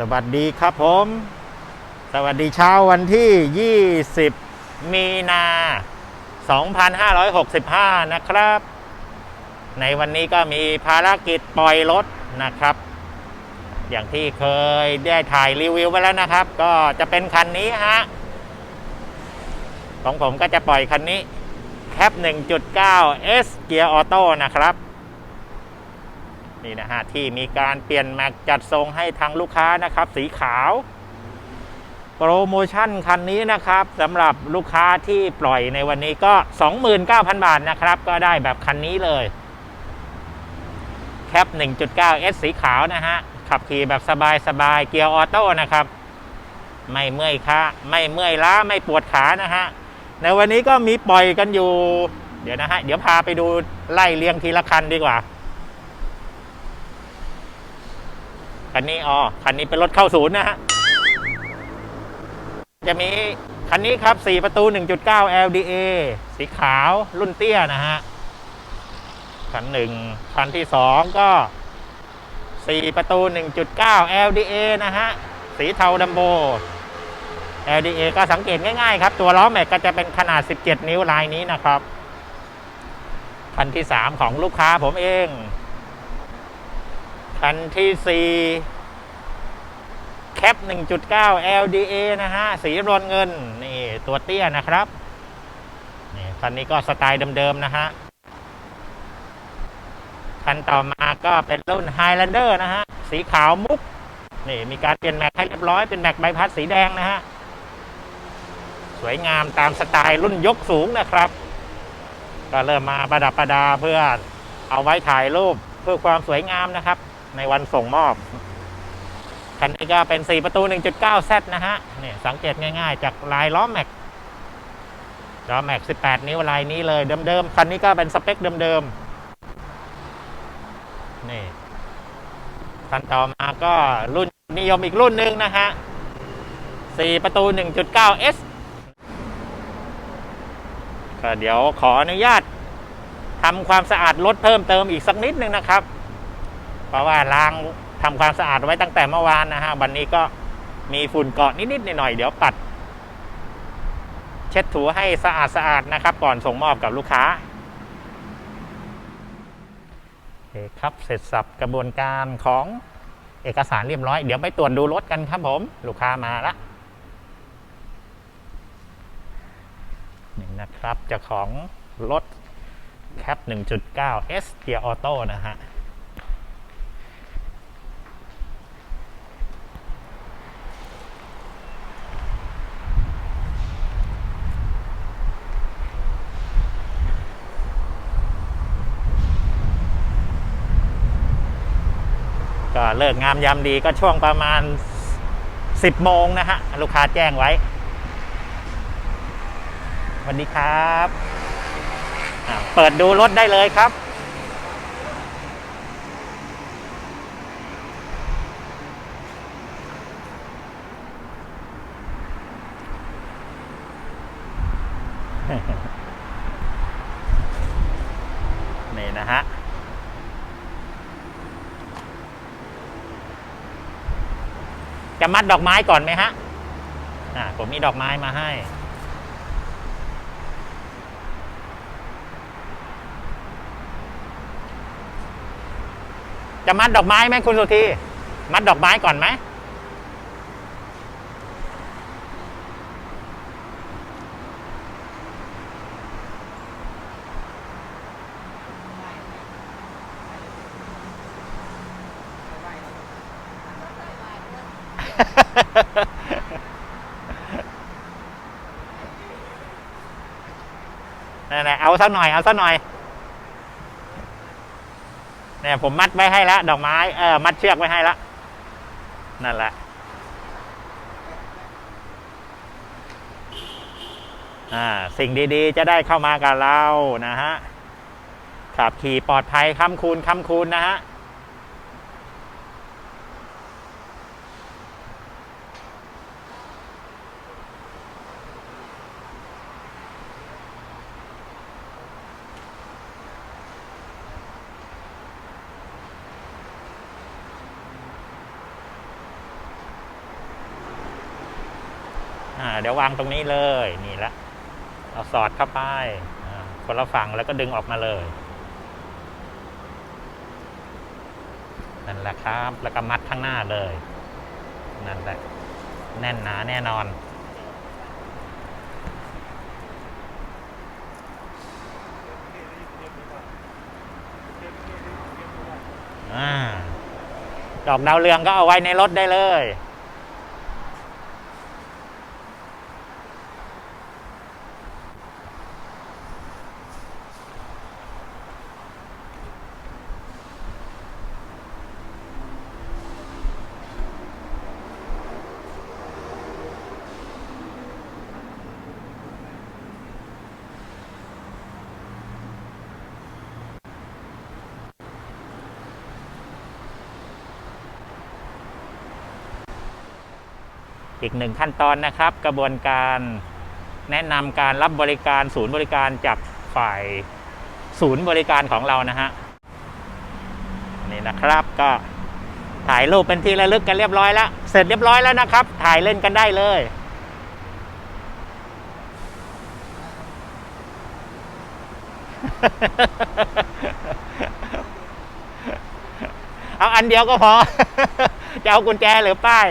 สวัสดีครับผม สวัสดีเช้าวันที่ 20 มีนา 2565 นะครับ ในวันนี้ก็มีภารกิจปล่อยรถนะครับ อย่างที่เคยได้ถ่ายรีวิวไปแล้วนะครับ ก็จะเป็นคันนี้ฮะ ของผมก็จะปล่อยคันนี้แคป1.9 S เกียร์ออโต้นะครับ นี่นะฮะที่มีการเปลี่ยนแม็กจัดทรงให้ทางลูกค้านะครับ สีขาว โปรโมชั่นคันนี้นะครับสำหรับลูกค้าที่ปล่อยในวันนี้ก็ 29,000 บาทนะครับ ก็ได้แบบคันนี้เลยแคป 1.9 S สีขาวนะฮะ ขับขี่แบบสบายๆเกียร์ออโต้นะครับ ไม่เมื่อยขาไม่เมื่อยล้าไม่ปวดขานะฮะ ในวันนี้ก็มีปล่อยกันอยู่ เดี๋ยวนะฮะ เดี๋ยวพาไปดูไล่เรียงทีละคันดีกว่า คันนี้อ๋อคันนี้เป็นรถเข้าศูนย์นะฮะ จะมีคันนี้ครับ 4 ประตู 1.9 LDA สีขาวรุ่นเตี้ยนะฮะ คันหนึ่งคันที่สองก็ 4 ประตู 1.9 LDA นะฮะ สีเทาดัมโบ LDA ก็สังเกตง่ายๆครับ ตัวล้อแม็กก็จะเป็นขนาด 17 นิ้วลายนี้นะครับ คันที่ 3 ของลูกค้าผมเอง คันที่ 4 แคป 1.9 LDA นะฮะ สีรอนเงิน นี่ตัวเตี้ยนะครับนี่คันนี้ก็สไตล์เดิม ๆ นะฮะ คันต่อมาก็เป็นรุ่น Highlander นะฮะ สีขาวมุก นี่มีการเปลี่ยนแม็กให้เรียบร้อย เป็นแม็กใบพัดสีแดงนะฮะ สวยงามตามสไตล์รุ่นยกสูงนะครับ ก็เริ่มมาประดับประดาเพื่อเอาไว้ถ่ายรูปเพื่อความสวยงามนะครับ ในวันส่งมอบ คันนี้ก็เป็น 4 ประตู 1.9 Z นะฮะนี่สังเกตง่ายๆ จากลายล้อแม็กล้อแม็ก 18 นิ้วลายนี้เลยเดิมๆ คันนี้ก็เป็นสเปคเดิมๆ นี่ คันต่อมาก็รุ่นนิยมอีกรุ่นหนึ่งนะฮะ 4 ประตู 1.9 S ก็เดี๋ยวขออนุญาตทำความสะอาดรถเพิ่มเติมอีกสักนิดนึงนะครับ เพราะว่าล้างทำความสะอาดไว้ตั้งแต่เมื่อวานนะฮะวันนี้ก็มีฝุ่นเกาะนิดๆหน่อยๆเดี๋ยวปัด เช็ดถูให้สะอาดสะอาดนะครับ ก่อนส่งมอบกับลูกค้าโอเคครับเสร็จสับกระบวนการของเอกสารเรียบร้อย เดี๋ยวไปตรวจดูรถกันครับผม ลูกค้ามาละนี่นะครับเจ้าของรถแคป 1.9 S เกียร์ออโต้นะฮะ เลิกงามยามดีก็ช่วงประมาณ 10 โมงนะฮะ ลูกค้าแจ้งไว้สวัสดีครับ เปิดดูรถได้เลยครับ นี่นะฮะ จะมัดดอกไม้ก่อนไหมฮะอ่าผมมีดอกไม้มาให้จะมัดดอกไม้ไหมคุณสุธีมัดดอกไม้ก่อนไหม นั่นแหละเอาสักหน่อย เอาสักหน่อย เนี่ยผมมัดไว้ให้แล้วดอกไม้ เออ มัดเชือกไว้ให้แล้วนั่นแหละอ่าสิ่งดีๆ จะได้เข้ามากับเรานะฮะขับขี่ปลอดภัยค้ำคูณค้ำคูณนะฮะ อ่าเดี๋ยววางตรงนี้เลยนี่ละเอาสอดเข้าไปอ่าคนละฝั่งแล้วก็ดึงออกมาเลยนั่นแหละครับ แล้วก็มัดข้างหน้าเลย นั่นแหละ แน่นหนาแน่นอนอดอกดาวเรืองก็เอาไว้ในรถได้เลย อีกหนึ่งขั้นตอนนะครับ กระบวนการแนะนำการรับบริการศูนย์บริการจากฝ่ายศูนย์บริการของเรานะฮะนี่นะครับก็ถ่ายรูปเป็นที่ระลึกกันเรียบร้อยแล้ว เสร็จเรียบร้อยแล้วนะครับ ถ่ายเล่นกันได้เลยเอาอันเดียวก็พอ จะเอากุญแจหรือป้าย